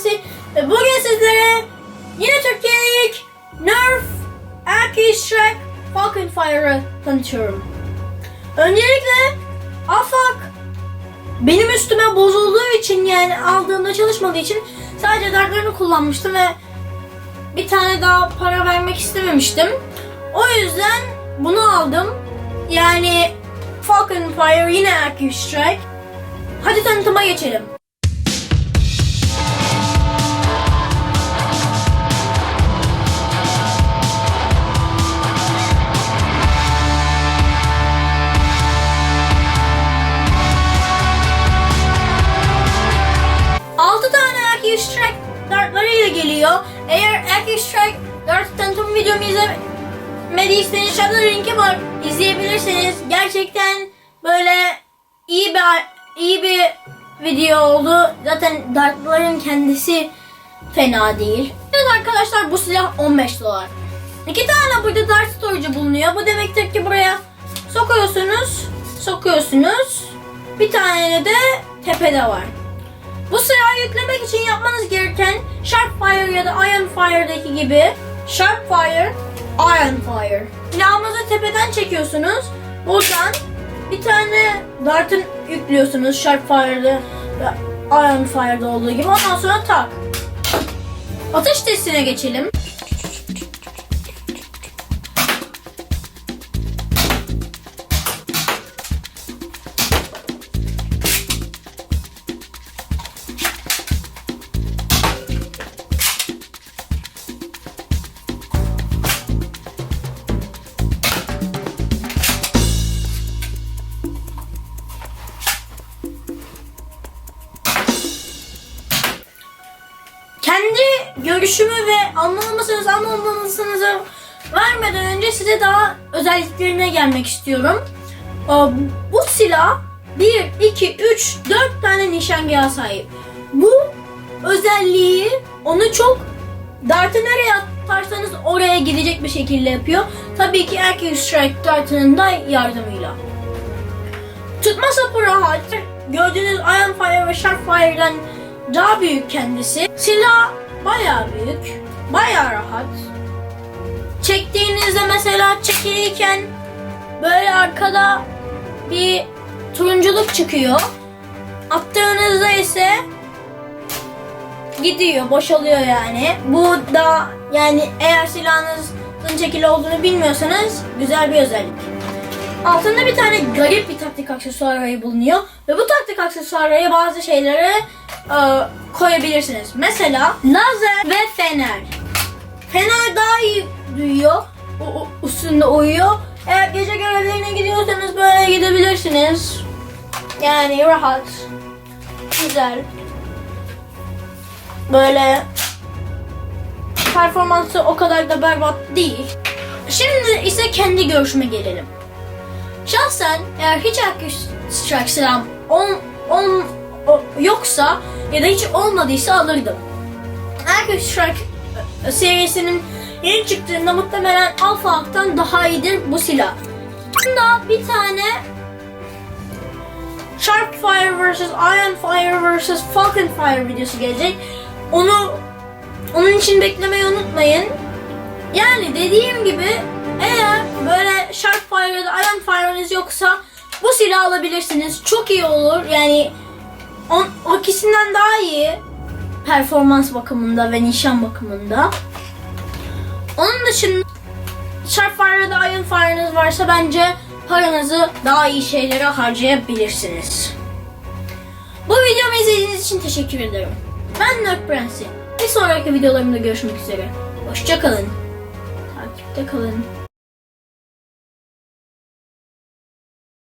Prensi ve bugün sizlere yine Türkiye'ye ilk Nerf Anki Shrek Falcon Fire'ı tanıtıyorum. Öncelikle Afak benim üstüme bozulduğu için yani aldığımda çalışmadığı için sadece dartlarını kullanmıştım ve bir tane daha para vermek istememiştim. O yüzden bunu aldım. Yani Falcon Fire yine Anki Shrek. Hadi tanıtıma geçelim. Geliyor. Eğer Accuracy Strike dart tanıtım videomu izlemediyseniz aşağıda linki var. İzleyebilirsiniz. Gerçekten böyle iyi bir iyi bir video oldu. Zaten dartların kendisi fena değil. Evet arkadaşlar bu silah 15 dolar. İki tane burada dart storage'ı bulunuyor. Bu demektir ki buraya sokuyorsunuz, sokuyorsunuz. Bir tane de tepede var. Bu silahı yüklemek için yapmanız gereken Sharpfire ya da Ironfire'daki gibi Sharpfire, Ironfire. Silahınızı tepeden çekiyorsunuz. Buradan bir tane dartın yüklüyorsunuz Sharpfire'da Ironfire'da olduğu gibi. Ondan sonra tak. Atış testine geçelim. Kendi görüşümü ve anlamamışsınız anlamamışsınızı vermeden önce size daha özelliklerine gelmek istiyorum. Ee, Bu silah 1, 2, 3, 4 tane nişangahı sahip. Bu özelliği onu çok dartı nereye atarsanız oraya gidecek bir şekilde yapıyor. Tabii ki Accuracy Strike dartının da yardımıyla. Tutma sapı rahat. Gördüğünüz Ironfire ve Sharpfire'dan daha büyük kendisi. Silah bayağı büyük. Bayağı rahat. Çektiğinizde mesela çekilirken böyle arkada bir turunculuk çıkıyor. Attığınızda ise gidiyor, boşalıyor yani. Bu da yani eğer silahınızın çekili olduğunu bilmiyorsanız güzel bir özellik. Altında bir tane garip bir taktik aksesuarı bulunuyor. Ve bu taktik aksesuarıya bazı şeyleri e, koyabilirsiniz. Mesela lazer ve fener. Fener daha iyi duyuyor. O- üstünde uyuyor. Eğer gece görevlerine gidiyorsanız böyle gidebilirsiniz. Yani rahat. Güzel. Böyle performansı o kadar da berbat değil. Şimdi ise kendi görüşüme gelelim. Şahsen eğer hiç Strike silahım on, on, o- yoksa ya da hiç olmadıysa alırdım. Accuracy Strike e, serisinin yeni çıktığında muhtemelen Alpha Hack'tan daha iyidir bu silah. Bunda bir tane Sharpfire vs. Ironfire vs. Falcon Fire videosu gelecek. Onu onun için beklemeyi unutmayın. Yani dediğim gibi eğer böyle Sharpfire ya da Ironfire'ınız yoksa bu silahı alabilirsiniz. Çok iyi olur. Yani on, o ikisinden daha iyi performans bakımında ve nişan bakımında. Onun dışında Sharpfire ya da Ironfire'ınız varsa bence paranızı daha iyi şeylere harcayabilirsiniz. Bu videomu izlediğiniz için teşekkür ederim. Ben Nerd Prensi. Bir sonraki videolarımda görüşmek üzere. Hoşçakalın. Takipte kalın.